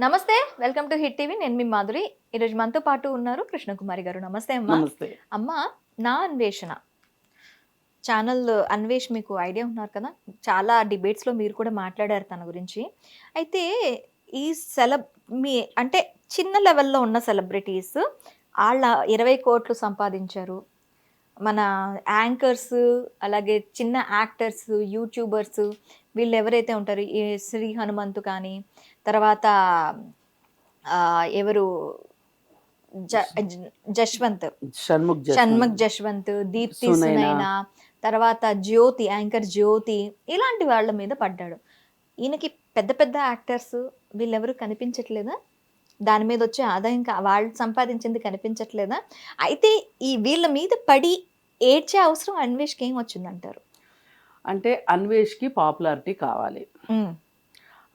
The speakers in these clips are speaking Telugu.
నమస్తే వెల్కమ్ టు హిట్ టీవీ. నేను మీ మాధురి. ఈరోజు మనతో పాటు ఉన్నారు కృష్ణకుమారి గారు. నమస్తే అమ్మా. నమస్తే. అమ్మ నా అన్వేషణ. ఛానల్ అన్వేష్ మీకు ఐడియా ఉన్నారు కదా? చాలా డిబేట్స్లో మీరు కూడా మాట్లాడారు తన గురించి. అయితే ఈ సెలబ్ మీ అంటే చిన్న లెవెల్లో ఉన్న సెలబ్రిటీస్ వాళ్ళ ఇరవై కోట్లు సంపాదించారు. మన యాంకర్స్ అలాగే చిన్న యాక్టర్స్ యూట్యూబర్స్ వీళ్ళు ఎవరైతే ఉంటారో? ఈ శ్రీ హనుమంతు కానీ తర్వాత ఎవరు? జశ్వంత్. షణ్ముఖ్ జశ్వంత్. దీప్తి సునైనా. తర్వాత జ్యోతి యాంకర్ జ్యోతి ఇలాంటి వాళ్ళ మీద పడ్డాడు. ఈయనకి పెద్ద పెద్ద యాక్టర్స్ వీళ్ళెవరు కనిపించట్లేదా? దాని మీద వచ్చే ఆదాయం వాళ్ళు సంపాదించింది కనిపించట్లేదా? అయితే ఈ వీళ్ళ మీద పడి ఏడ్చే అవసరం అన్వేష్కి ఏం వచ్చిందంటారు? అంటే అన్వేష్కి పాపులారిటీ కావాలి.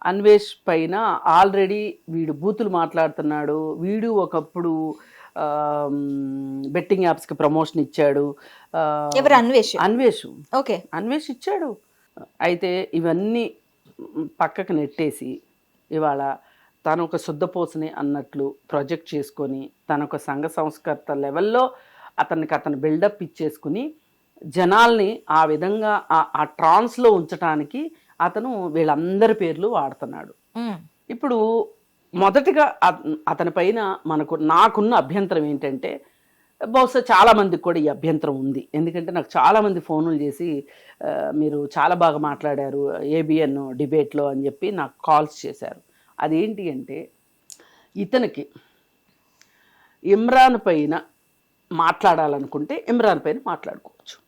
అన్వేష్ పైన ఆల్రెడీ వీడు బూతులు మాట్లాడుతున్నాడు. వీడు ఒకప్పుడు బెట్టింగ్ యాప్స్కి ప్రమోషన్ ఇచ్చాడు. ఎవరు? అన్వేష్? అన్వేష్. ఓకే. అన్వేష్ ఇచ్చాడు. అయితే ఇవన్నీ పక్కకు నెట్టేసి ఇవాళ తను ఒక శుద్ధపోసని అన్నట్లు ప్రొజెక్ట్ చేసుకొని తన ఒక సంఘ సంస్కర్త లెవెల్లో అతనికి అతను బిల్డప్ ఇచ్చేసుకుని జనాల్ని ఆ విధంగా ఆ- ట్రాన్స్లో ఉంచడానికి అతను వీళ్ళందరి పేర్లు వాడుతున్నాడు. ఇప్పుడు మొదటిగా అత- అతని పైన మనకు నాకున్న అభ్యంతరం ఏంటంటే బహుశా చాలా మందికి కూడా ఈ అభ్యంతరం ఉంది. ఎందుకంటే నాకు చాలా మంది ఫోన్లు చేసి మీరు చాలా బాగా మాట్లాడారు ఏబిఎన్ డిబేట్లో అని చెప్పి నాకు కాల్స్ చేశారు. అదేంటి అంటే ఇతనికి ఇమ్రాన్ పైన మాట్లాడాలనుకుంటే ఇమ్రాన్ పైన మాట్లాడుకోవచ్చు.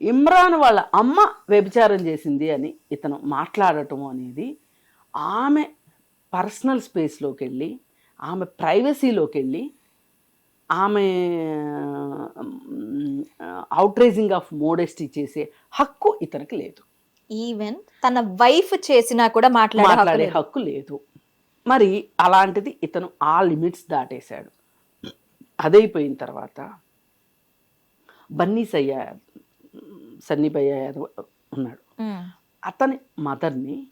ఇమ్రాన్ వాళ్ళ అమ్మ వ్యభిచారం చేసింది అని ఇతను మాట్లాడటం అనేది ఆమె పర్సనల్ స్పేస్లోకి వెళ్ళి ఆమె ప్రైవసీలోకి వెళ్ళి ఆమె అవుట్రేజింగ్ ఆఫ్ మోడెస్టీ చేసే హక్కు ఇతనికి లేదు. ఈవెన్ తన వైఫ్ చేసినా కూడా మాట్లాడే హక్కు లేదు. మరి అలాంటిది ఇతను ఆ లిమిట్స్ దాటేశాడు. అదైపోయిన తర్వాత బన్నీ సయ్య సన్నిభయ్య యాదవ్ ఉన్నాడు. అతని మదర్ని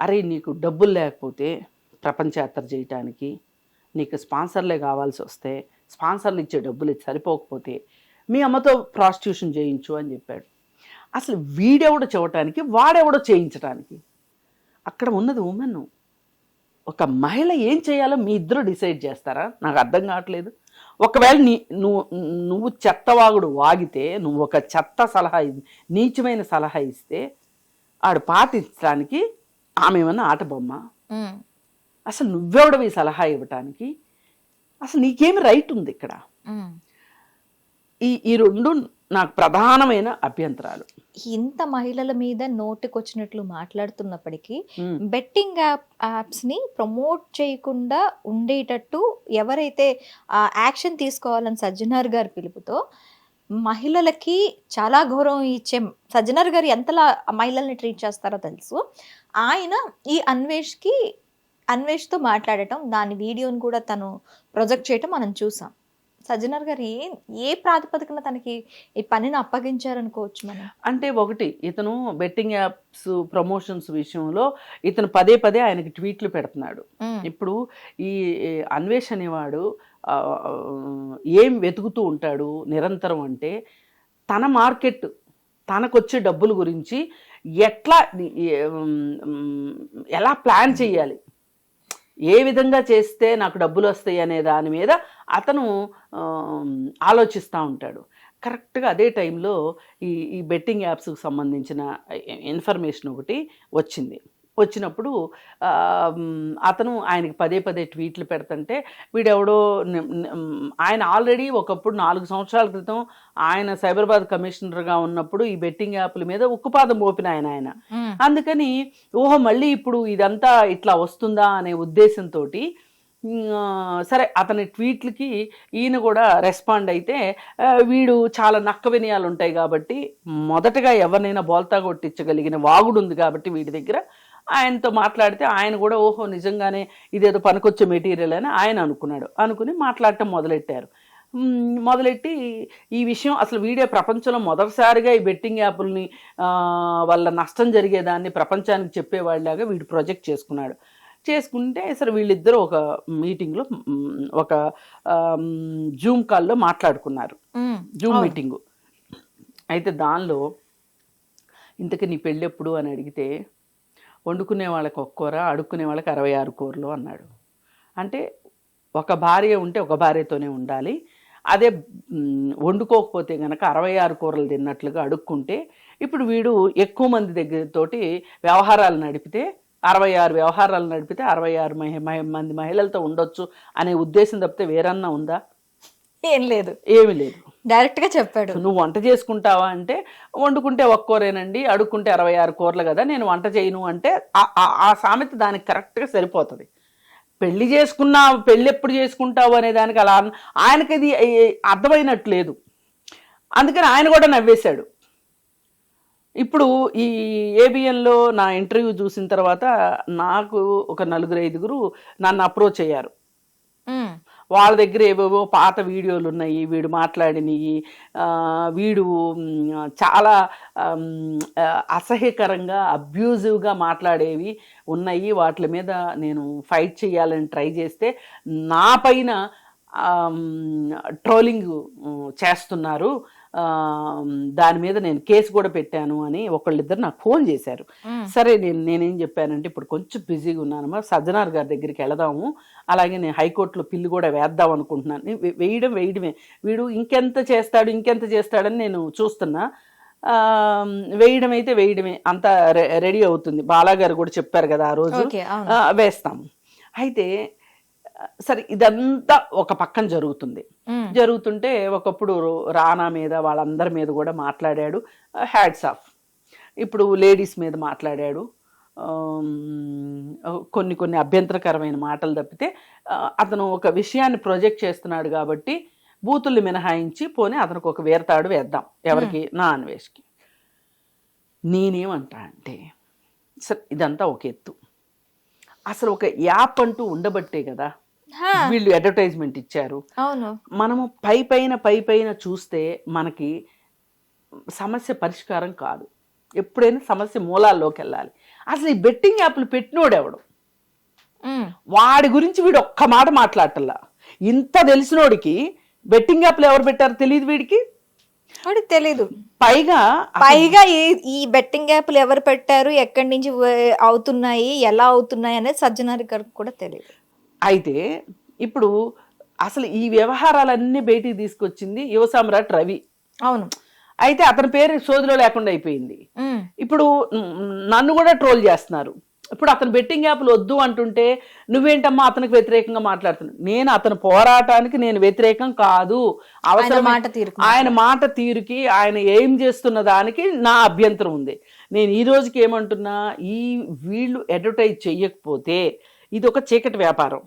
అరే నీకు డబ్బులు లేకపోతే ప్రపంచయాత్ర చేయటానికి నీకు స్పాన్సర్లే కావాల్సి వస్తే స్పాన్సర్లు ఇచ్చే డబ్బులు సరిపోకపోతే మీ అమ్మతో ప్రాస్టిట్యూషన్ చేయించు అని చెప్పాడు. అసలు వీడెవడో చెవటానికి వాడెవడో చేయించడానికి అక్కడ ఉన్నది ఉమెన్. ఒక మహిళ ఏం చేయాలో మీ ఇద్దరు డిసైడ్ చేస్తారా? నాకు అర్థం కావట్లేదు. ఒకవేళ నీ నువ్వు నువ్వు చెత్తవాగుడు వాగితే నువ్వు ఒక చెత్త సలహా నీచమైన సలహా ఇస్తే ఆడు పాటించడానికి ఆమె ఏమన్నా ఆట బొమ్మ? అసలు నువ్వెవడవి సలహా ఇవ్వటానికి? అసలు నీకేమి రైట్ ఉంది ఇక్కడ. ఈ ఈ రెండు నాకు ప్రధానమైన అభ్యంతరాలు. ఇంత మహిళల మీద నోటికొచ్చినట్లు మాట్లాడుతున్నప్పటికీ. బెట్టింగ్ యాప్ యాప్స్ని ప్రమోట్ చేయకుండా ఉండేటట్టు ఎవరైతే యాక్షన్ తీసుకోవాలని సజ్జనార్ గారి పిలుపుతో మహిళలకి చాలా గౌరవం ఇచ్చే సజ్జనార్ గారు ఎంతలా మహిళల్ని ట్రీట్ చేస్తారో తెలుసు. ఆయన ఈ అన్వేష్కి అన్వేష్తో మాట్లాడటం దాని వీడియోని కూడా తను ప్రొజెక్ట్ చేయటం మనం చూసాం. సజ్జనార్ గారు ఏ ఏ ప్రాతిపదికన తనకి ఈ పనిని అప్పగించారనుకోవచ్చు మనం? అంటే ఒకటి ఇతను బెట్టింగ్ యాప్స్ ప్రమోషన్స్ విషయంలో ఇతను పదే పదే ఆయనకి ట్వీట్లు పెడుతున్నాడు. ఇప్పుడు ఈ అన్వేష్ అనేవాడు ఏం వెతుకుతూ ఉంటాడు నిరంతరం అంటే తన మార్కెట్ తనకొచ్చే డబ్బుల గురించి ఎట్లా ఎలా ప్లాన్ చేయాలి? ఏ విధంగా చేస్తే నాకు డబ్బులు వస్తాయి అనే దాని మీద అతను ఆలోచిస్తూ ఉంటాడు. కరెక్ట్గా అదే టైంలో ఈ ఈ బెట్టింగ్ యాప్స్కి సంబంధించిన ఇన్ఫర్మేషన్ ఒకటి వచ్చింది. వచ్చినప్పుడు అతను ఆయనకి పదే పదే ట్వీట్లు పెడుతుంటే వీడెవడో ఆయన ఆల్రెడీ ఒకప్పుడు నాలుగు సంవత్సరాల క్రితం ఆయన సైబరాబాద్ కమిషనర్గా ఉన్నప్పుడు ఈ బెట్టింగ్ యాప్ల మీద ఉక్కుపాదం మోపిన ఆయన ఆయన. అందుకని ఓహో మళ్ళీ ఇప్పుడు ఇదంతా ఇట్లా వస్తుందా అనే ఉద్దేశంతో సరే అతని ట్వీట్లకి ఈయన కూడా రెస్పాండ్ అయితే వీడు చాలా నక్క వినయాలు ఉంటాయి కాబట్టి మొదటగా ఎవరినైనా బోల్తా కొట్టించగలిగిన వాగుడు ఉంది కాబట్టి వీడి దగ్గర ఆయనతో మాట్లాడితే ఆయన కూడా ఓహో నిజంగానే ఇదేదో పనికొచ్చే మెటీరియల్ అని ఆయన అనుకున్నాడు. అనుకుని మాట్లాడటం మొదలెట్టారు. మొదలెట్టి ఈ విషయం అసలు వీడియో ప్రపంచంలో మొదటిసారిగా ఈ బెట్టింగ్ యాప్లని వల్ల నష్టం జరిగేదాన్ని ప్రపంచానికి చెప్పేవాళ్ళలాగా వీడు ప్రొజెక్ట్ చేసుకున్నాడు. చేసుకుంటే సరే వీళ్ళిద్దరూ ఒక మీటింగ్లో ఒక జూమ్ కాల్లో మాట్లాడుకున్నారు. జూమ్. మీటింగు. అయితే దానిలో ఇంతకీ నీ పెళ్ళి ఎప్పుడు అని అడిగితే వండుకునే వాళ్ళకి ఒక్క కూర అడుక్కునే వాళ్ళకి అరవై ఆరు కూరలు అన్నాడు. అంటే ఒక భార్య ఉంటే ఒక భార్యతోనే ఉండాలి. అదే వండుకోకపోతే గనక అరవై ఆరు కూరలు తిన్నట్లుగా అడుక్కుంటే ఇప్పుడు వీడు ఎక్కువ మంది దగ్గరతోటి వ్యవహారాలు నడిపితే అరవై ఆరు వ్యవహారాలు నడిపితే అరవై ఆరు మహి మహి- మంది మహిళలతో ఉండొచ్చు అనే ఉద్దేశం తప్పితే వేరన్నా ఉందా? ఏం లేదు. ఏమీ లేదు. డైరెక్ట్గా చెప్పాడు నువ్వు వంట చేసుకుంటావా అంటే వండుకుంటే ఒక్క కూరేనండి అడుక్కుంటే అరవై ఆరు కూరలు కదా నేను వంట చేయను అంటే ఆ- సామెత దానికి కరెక్ట్గా సరిపోతుంది. పెళ్ళి చేసుకున్నావు పెళ్ళి ఎప్పుడు చేసుకుంటావు అనే దానికి అలా ఆయనకి ఇది ఏ- అర్థమైనట్టు లేదు. అందుకని ఆయన కూడా నవ్వేశాడు. ఇప్పుడు ఈ ఏబిఎన్లో నా ఇంటర్వ్యూ చూసిన తర్వాత నాకు ఒక నలుగురు ఐదుగురు నన్ను అప్రోచ్ అయ్యారు. వాళ్ళ దగ్గర ఏవేవో పాత వీడియోలు ఉన్నాయి వీడు మాట్లాడినవి వీడు చాలా అసహ్యకరంగా అబ్యూజివ్గా మాట్లాడేవి ఉన్నాయి. వాటి మీద నేను ఫైట్ చేయాలని ట్రై చేస్తే నా పైన ట్రోలింగ్ చేస్తున్నారు. దాని మీద నేను కేసు కూడా పెట్టాను అని ఒకళ్ళిద్దరు నాకు ఫోన్ చేశారు. సరే నేను నేనేం చెప్పానంటే ఇప్పుడు కొంచెం బిజీగా ఉన్నానమ్మా సజ్జనార్ గారి దగ్గరికి వెళదాము. అలాగే నేను హైకోర్టులో పిల్లు కూడా వేద్దాం అనుకుంటున్నాను. వేయడం వేయడమే. వీడు ఇంకెంత చేస్తాడు ఇంకెంత చేస్తాడని నేను చూస్తున్నా. ఆ, వేయడం అయితే వేయడమే. అంత రెడీ అవుతుంది. బాలా గారు కూడా చెప్పారు కదా ఆ రోజు. వేస్తాము. అయితే సరే ఇదంతా ఒక పక్కన జరుగుతుంది. జరుగుతుంటే ఒకప్పుడు రానా మీద వాళ్ళందరి మీద కూడా మాట్లాడాడు. Hats of. ఇప్పుడు లేడీస్ మీద మాట్లాడాడు. కొన్ని కొన్ని అభ్యంతరకరమైన మాటలు తప్పితే అతను ఒక విషయాన్ని ప్రొజెక్ట్ చేస్తున్నాడు కాబట్టి బూతుల్ని మినహాయించి పోనీ అతనికి ఒక వేరతాడు వేద్దాం ఎవరికి? నా అన్వేష్కి. నేనేమంటా అంటే సరే ఇదంతా ఒక ఎత్తు. అసలు ఒక యాప్ అంటూ ఉండబట్టే కదా వీళ్ళు అడ్వర్టైజ్మెంట్ ఇచ్చారు. అవును. మనము పై పైన పై పైన చూస్తే మనకి సమస్య పరిష్కారం కాదు. ఎప్పుడైనా సమస్య మూలాల్లోకి వెళ్ళాలి. అసలు ఈ బెట్టింగ్ యాప్లు పెట్టినోడు ఎవడు? ఉమ్, వాడి గురించి వీడు ఒక్క మాట మాట్లాడటల్లా ఇంత తెలిసినోడికి బెట్టింగ్ యాప్లు ఎవరు పెట్టారో తెలియదు వీడికి? వాడికి తెలీదు. పైగా పైగా ఈ ఈ బెట్టింగ్ యాప్లు ఎవరు పెట్టారు? ఎక్కడి నుంచి అవుతున్నాయి? ఎలా అవుతున్నాయి? అనేది సజ్జనారి గారికి కూడా తెలియదు అయితే ఇప్పుడు అసలు ఈ వ్యవహారాలన్నీ బయటికి తీసుకొచ్చింది యువ సమ్రాట్ రవి. అవును. అయితే అతని పేరు సోదిలో లేకుండా అయిపోయింది. ఇప్పుడు నన్ను కూడా ట్రోల్ చేస్తున్నారు. ఇప్పుడు అతను బెట్టింగ్ యాప్లు వద్దు అంటుంటే నువ్వేంటమ్మా అతనికి వ్యతిరేకంగా మాట్లాడుతున్నావు? నేను అతని పోరాటానికి నేను వ్యతిరేకం కాదు. అవసరం మాట తీరుకు ఆయన మాట తీరుకి ఆయన ఏం చేస్తున్న దానికి నా అభ్యంతరం ఉంది. నేను ఈ రోజుకి ఏమంటున్నా ఈ వీళ్ళు అడ్వర్టైజ్ చెయ్యకపోతే ఇది ఒక చీకటి వ్యాపారం.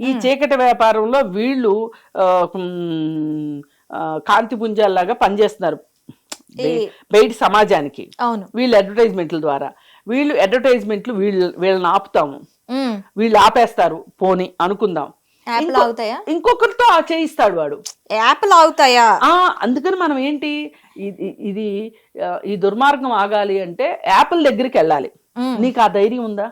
ఈ చీకటి వ్యాపారంలో వీళ్ళు ఆ, మ్, ఆ, కాంతి పుంజాల్లాగా పనిచేస్తున్నారు. బయ- బయటి సమాజానికి. అవును. వీళ్ళు అడ్వర్టైజ్మెంట్ల ద్వారా. వీళ్ళు అడ్వర్టైజ్మెంట్లు వీళ్ళు వీళ్ళని ఆపుతాము. వీళ్ళు ఆపేస్తారు. పోని అనుకుందాం. ఇంకొకరితో ఆ చేయిస్తాడు వాడు. యాప్లు అవుతాయా ఆ అందుకని మనం ఏంటి? ఇది ఈ దుర్మార్గం ఆగాలి అంటే యాపిల్ దగ్గరికి వెళ్ళాలి. నీకు ఆ ధైర్యం ఉందా?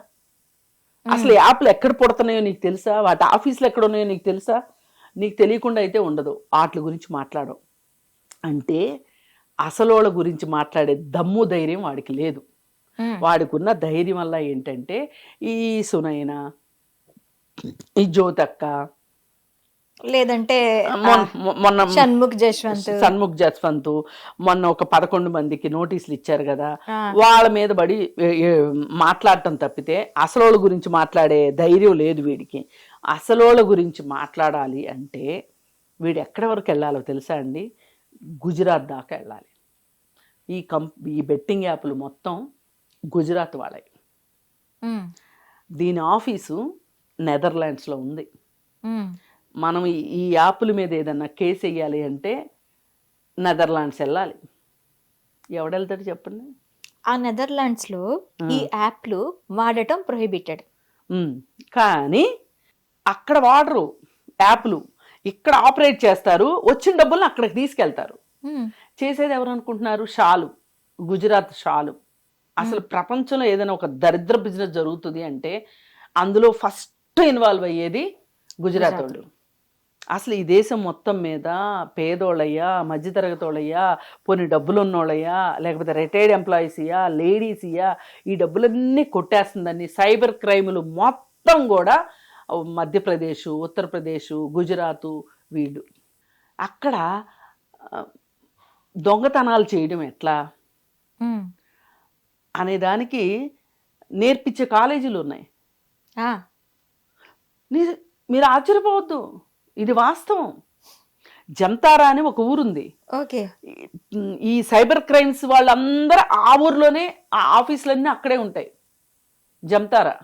అసలు యాప్లు ఎక్కడ పుడుతున్నాయో నీకు తెలుసా? వాటి ఆఫీసులు ఎక్కడ ఉన్నాయో నీకు తెలుసా? నీకు తెలియకుండా అయితే ఉండదు. వాటి గురించి మాట్లాడవు. అంటే అసలోళ్ళ గురించి మాట్లాడే దమ్ము ధైర్యం వాడికి లేదు. ఉమ్, వాడికి ఉన్న ధైర్యం వల్ల ఏంటంటే ఈ సునైన ఈ జ్యోతక్క లేదంటే మొన్న- షణ్ముఖ్ జశ్వంత్. సన్ముఖ్ జస్వంత్ మొన్న ఒక పదకొండు మందికి నోటీసులు ఇచ్చారు కదా వాళ్ళ మీద పడి మాట్లాడటం తప్పితే అసలోళ్ళ గురించి మాట్లాడే ధైర్యం లేదు వీడికి. అసలోళ్ళ గురించి మాట్లాడాలి అంటే వీడు ఎక్కడి వరకు వెళ్ళాలో తెలుసా అండి? గుజరాత్ దాకా వెళ్ళాలి. ఈ కం ఈ బెట్టింగ్ యాప్లు మొత్తం గుజరాత్ వాళ్ళవి. దీని ఆఫీసు నెదర్లాండ్స్లో ఉంది. మనం ఈ- యాప్ల మీద ఏదన్నా కేసు వేయాలి అంటే నెదర్లాండ్స్ వెళ్ళాలి. ఎవడెళ్తాడు చెప్పండి? ఆ నెదర్లాండ్స్లో ఈ యాప్లు వాడటం ప్రొహిబిటెడ్ కానీ అక్కడ వాడరు యాప్లు. ఇక్కడ ఆపరేట్ చేస్తారు వచ్చిన డబ్బులను అక్కడికి తీసుకెళ్తారు. చేసేది ఎవరు అనుకుంటున్నారు షాలు. గుజరాత్ షాలు. అసలు ప్రపంచంలో ఏదైనా ఒక దరిద్ర బిజినెస్ జరుగుతుంది అంటే అందులో ఫస్ట్ ఇన్వాల్వ్ అయ్యేది గుజరాత్. వాళ్ళు అసలు ఈ దేశం మొత్తం మీద పేదోళ్ళయ్యా మధ్యతరగతి వాళ్ళయ్యా పోనీ డబ్బులు ఉన్నోళ్ళయ్యా లేకపోతే రిటైర్డ్ ఎంప్లాయీస్ ఇయ్యా లేడీస్ ఇయ్యా ఈ డబ్బులన్నీ కొట్టేస్తుందని సైబర్ క్రైములు మొత్తం కూడా మధ్యప్రదేశ్ ఉత్తరప్రదేశ్ గుజరాత్ వీళ్ళు. అక్కడ దొంగతనాలు చేయడం ఎట్లా? ఉమ్. అనే దానికి నేర్పించే కాలేజీలు ఉన్నాయి. మీరు ఆశ్చర్యపోవద్దు. ఇది వాస్తవం. జంతారా అని ఒక ఊరుంది. ఓకే. ఈ- సైబర్ క్రైమ్స్ వాళ్ళందరూ ఆ ఊర్లోనే ఆ ఆఫీసులన్నీ అక్కడే ఉంటాయి. జంతారా.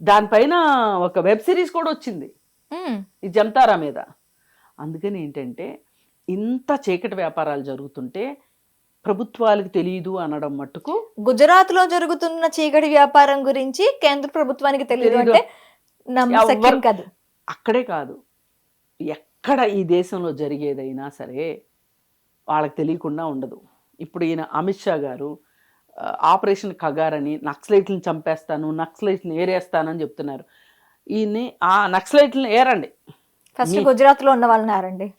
దానిపైన ఒక వెబ్ సిరీస్ కూడా వచ్చింది. ఈ జంతారా మీద. అందుకని ఏంటంటే ఇంత చీకటి వ్యాపారాలు జరుగుతుంటే ప్రభుత్వాలకు తెలియదు అనడం మట్టుకు గుజరాత్లో జరుగుతున్న చీకటి వ్యాపారం గురించి కేంద్ర ప్రభుత్వానికి తెలియదు. అంటే కాదు. అక్కడే కాదు. ఎక్కడ ఈ దేశంలో జరిగేదైనా సరే వాళ్ళకి తెలియకుండా ఉండదు. ఇప్పుడు ఈయన అమిత్ షా గారు ఆపరేషన్ కగార్ అని నక్సలైట్లను చంపేస్తాను నక్సలైట్లను ఏరేస్తానని చెప్తున్నారు. ఈయన్ని ఆ నక్సలైట్లను ఏరండి. ఫస్ట్ మీ- గుజరాత్లో ఉన్న వాళ్ళని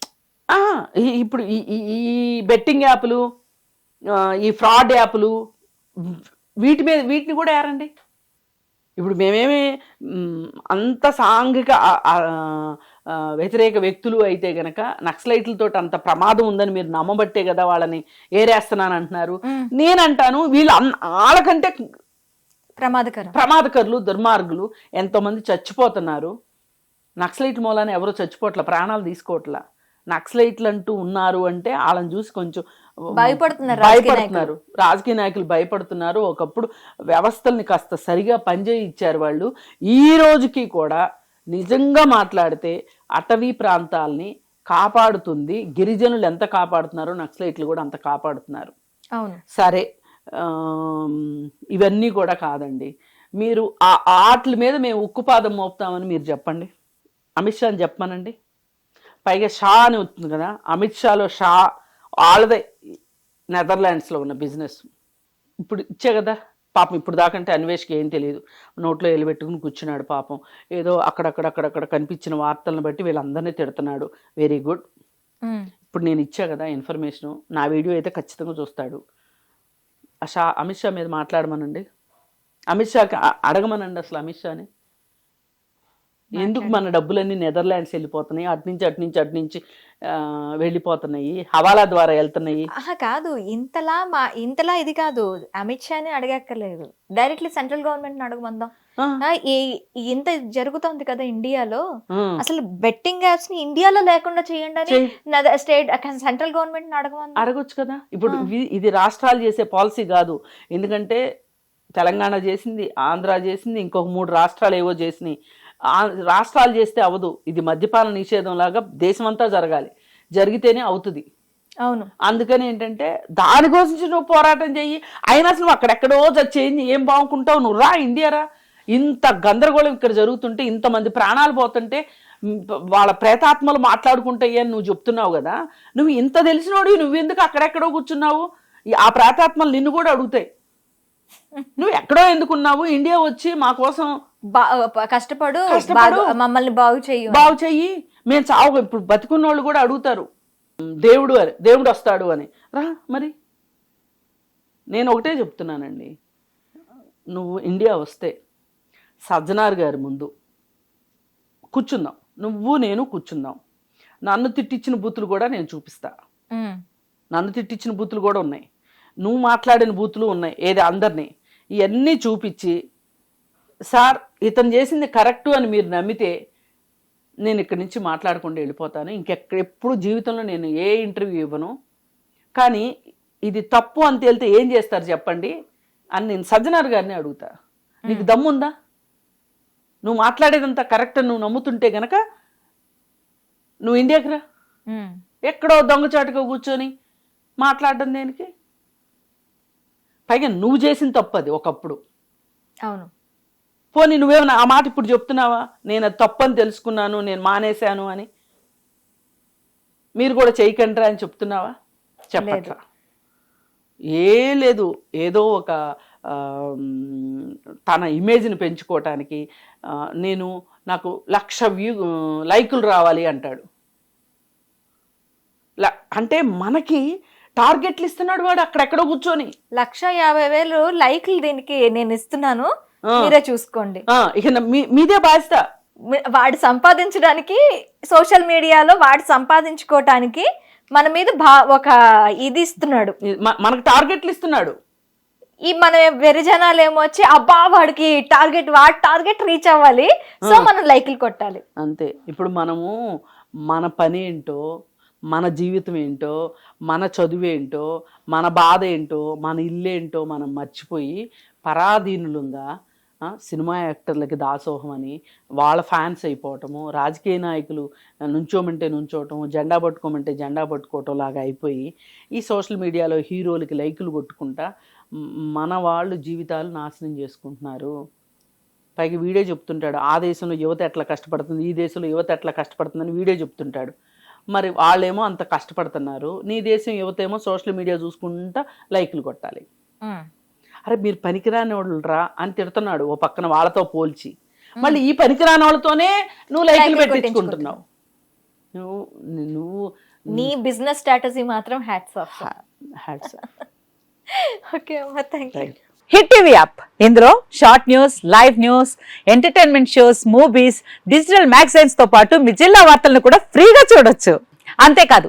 ఈ- ఇప్పుడు ఈ బెట్టింగ్ యాప్లు ఈ ఫ్రాడ్ యాప్లు వీటి మీద వీటిని కూడా ఏరండి. ఇప్పుడు మేమేమి అంత సాంఘిక వ్యతిరేక వ్యక్తులు అయితే గనక నక్సలైట్లతో అంత ప్రమాదం ఉందని మీరు నమ్మబట్టే కదా వాళ్ళని ఏరేస్తున్నాను అంటున్నారు. నేనంటాను వీళ్ళు వాళ్ళకంటే ప్రమాదకరం. ప్రమాదకరులు దుర్మార్గులు ఎంతోమంది చచ్చిపోతున్నారు. నక్సలైట్ మూలాన ఎవరు చచ్చిపోవట్ల ప్రాణాలు తీసుకోవట్లా నక్సలైట్లు అంటూ ఉన్నారు అంటే వాళ్ళని చూసి కొంచెం భయపడుతున్నారు రాజకీయ భయపడుతున్నారు. రాజకీయ నాయకులు భయపడుతున్నారు. ఒకప్పుడు వ్యవస్థల్ని కాస్త సరిగా పనిచేయి ఇచ్చారు వాళ్ళు. ఈ రోజుకి కూడా నిజంగా మాట్లాడితే అటవీ ప్రాంతాల్ని కాపాడుతుంది. గిరిజనులు ఎంత కాపాడుతున్నారో నక్సలైట్లు కూడా అంత కాపాడుతున్నారు. అవును. సరే ఇవన్నీ కూడా కాదండి. మీరు ఆ ఆటల మీద మేము ఉక్కుపాదం మోపుతామని మీరు చెప్పండి. అమిత్ షా అని చెప్పమనండి. పైగా షా అని వస్తుంది కదా అమిత్ షాలో షా వాళ్ళదే నెదర్లాండ్స్లో ఉన్న బిజినెస్. ఇప్పుడు ఇచ్చే కదా. పాపం ఇప్పుడు దాకంటే అన్వేష్కి ఏం తెలియదు. నోట్లో ఎల్లు పెట్టుకుని కూర్చున్నాడు పాపం. ఏదో అక్కడక్కడక్కడక్కడ కనిపించిన వార్తలను బట్టి వీళ్ళందరినీ తిడుతున్నాడు. Very good. ఇప్పుడు నేను ఇచ్చా కదా ఇన్ఫర్మేషన్ నా వీడియో అయితే ఖచ్చితంగా చూస్తాడు. షా అమిత్ షా మీద మాట్లాడమనండి. అమిత్ షాకి అడగమనండి అసలు అమిత్ షాని. ఎందుకు మన డబ్బులన్నీ నెదర్లాండ్స్ వెళ్ళిపోతున్నాయి అటు నుంచి అటు నుంచి అటు నుంచి వెళ్ళిపోతున్నాయి హవాలా ద్వారా వెళ్తున్నాయి. ఆహా కాదు. ఇంతలా మా ఇంతలా ఇది కాదు. అమిత్ షాని అడగక్కర్లేదు. డైరెక్ట్లీ సెంట్రల్ గవర్నమెంట్ అడగమందాం ఇంత జరుగుతోంది కదా ఇండియాలో. అసలు బెట్టింగ్ యాప్స్ని ఇండియాలో లేకుండా చేయండి అని స్టేట్ సెంట్రల్ గవర్నమెంట్ అడగమందాం అడగొచ్చు కదా. ఇప్పుడు ఇది రాష్ట్రాలు చేసే పాలసీ కాదు. ఎందుకంటే తెలంగాణ చేసింది ఆంధ్ర చేసింది ఇంకొక మూడు రాష్ట్రాలు ఏవో చేసినాయి. రాష్ట్రాలు చేస్తే అవదు. ఇది మద్యపాన నిషేధం లాగా దేశమంతా జరగాలి. జరిగితేనే అవుతుంది. అవును. అందుకని ఏంటంటే దానికోసం నువ్వు పోరాటం చెయ్యి. అయినా అసలు నువ్వు అక్కడెక్కడో చేంజ్ ఏం బాగుంటావు నువ్వు రా ఇండియా రా ఇంత గందరగోళం ఇక్కడ జరుగుతుంటే ఇంతమంది ప్రాణాలు పోతుంటే వాళ్ళ ప్రేతాత్మలు మాట్లాడుకుంటాయి అని నువ్వు చెప్తున్నావు కదా? నువ్వు ఇంత తెలిసినోడు నువ్వెందుకు అక్కడెక్కడో కూర్చున్నావు? ఆ ప్రేతాత్మలు నిన్ను కూడా అడుగుతాయి. నువ్వు ఎక్కడో ఎందుకున్నావు? ఇండియా వచ్చి మా కోసం కష్టపడు మమ్మల్ని బాగు చెయ్యు బాగు చెయ్యి. మేము చావు. ఇప్పుడు బతికున్న వాళ్ళు కూడా అడుగుతారు. దేవుడు అని దేవుడు వస్తాడు అని. రా మరి. నేను ఒకటే చెప్తున్నానండి. నువ్వు ఇండియా వస్తే సజ్జనార్ గారి ముందు కూర్చుందాం. నువ్వు నేను కూర్చుందాం. నన్ను తిట్టించిన బూతులు కూడా నేను చూపిస్తా. నన్ను తిట్టించిన బూతులు కూడా ఉన్నాయి. నువ్వు మాట్లాడిన బూతులు ఉన్నాయి. ఏది అందరినీ. ఇవన్నీ చూపించి సార్ ఇతను చేసింది కరెక్టు అని మీరు నమ్మితే నేను ఇక్కడి నుంచి మాట్లాడకుండా వెళ్ళిపోతాను. ఇంకెక్కడ ఎప్పుడు జీవితంలో నేను ఏ ఇంటర్వ్యూ ఇవ్వను. కానీ ఇది తప్పు అని తేలితే ఏం చేస్తారు చెప్పండి అని నేను సజ్జనార్ గారిని అడుగుతా. నీకు దమ్ముందా? నువ్వు మాట్లాడేదంతా కరెక్ట్ అని నువ్వు నమ్ముతుంటే గనక నువ్వు ఇండియాకి రా. ఎక్కడో దొంగచాటుగా కూర్చొని మాట్లాడడం దేనికి? పైగా నువ్వు చేసిన తప్పు అది ఒకప్పుడు. అవును. పోనీ నువ్వేమన్నా ఆ మాట ఇప్పుడు చెప్తున్నావా? నేను అది తప్పు అని తెలుసుకున్నాను నేను మానేశాను అని. మీరు కూడా చేయకండ్రా అని చెప్తున్నావా? చెప్పట్లా. ఏ లేదు. ఏదో ఒక తన ఇమేజ్ని పెంచుకోవటానికి నేను నాకు లక్ష వ్యూ లైకులు రావాలి అంటాడు. అంటే మనకి టార్గెట్లు ఇస్తున్నాడు వాడు అక్కడెక్కడో కూర్చొని. లక్ష యాభై వేలు లైక్లు దీనికి నేను ఇస్తున్నాను. మీరే చూసుకోండి. ఇక మీదే బాధ్యత. వాడు సంపాదించడానికి సోషల్ మీడియాలో వాడు సంపాదించుకోవటానికి మన మీద భా ఒక ఇది ఇస్తున్నాడు. మనకు టార్గెట్లు ఇస్తున్నాడు. ఈ మన వెరిజనాలు ఏమో వచ్చి అబ్బా వాడికి టార్గెట్ వాడి టార్గెట్ రీచ్ అవ్వాలి. సో మనం లైక్లు కొట్టాలి. అంతే. ఇప్పుడు మనము మన పని ఏంటో మన జీవితం ఏంటో మన చదువు ఏంటో మన బాధ ఏంటో మన ఇల్లు ఏంటో మనం మర్చిపోయి పరాధీనులుగా ఆ, సినిమా యాక్టర్లకి దాసోహం అని వాళ్ళ ఫ్యాన్స్ అయిపోవటము రాజకీయ నాయకులు నుంచోమంటే నుంచోవటం జెండా పట్టుకోమంటే జెండా పట్టుకోవటం లాగా అయిపోయి ఈ సోషల్ మీడియాలో హీరోలకి లైకులు కొట్టుకుంటా మన వాళ్ళు జీవితాలు నాశనం చేసుకుంటున్నారు. పైగా వీడే చెప్తుంటాడు ఆ దేశంలో యువత ఎట్లా కష్టపడుతుంది ఈ దేశంలో యువత ఎట్లా కష్టపడుతుందని వీడే చెప్తుంటాడు. మరి వాళ్ళేమో అంత కష్టపడుతున్నారు నీ దేశం యువత ఏమో సోషల్ మీడియా చూసుకుంటా లైక్లు కొట్టాలి. అరే మీరు పనికిరాని వాళ్ళు రా అని తిడుతున్నాడు ఓ పక్కన వాళ్ళతో పోల్చి. మళ్ళీ ఈ పనికిరాని వాళ్ళతోనే నువ్వు లైక్లు లైకులు పెట్టించుకుంటున్నావు. నువ్వు నువ్వు నీ బిజినెస్ స్ట్రాటజీ మాత్రం హ్యాట్స్ ఆఫ్ హ్యాట్స్ ఓకే అమ్మా thank you hit TV app ఇందులో short news live news entertainment shows movies digital మ్యాగజైన్స్తో పాటు మీ జిల్లా వార్తలను కూడా ఫ్రీగా చూడొచ్చు. అంతేకాదు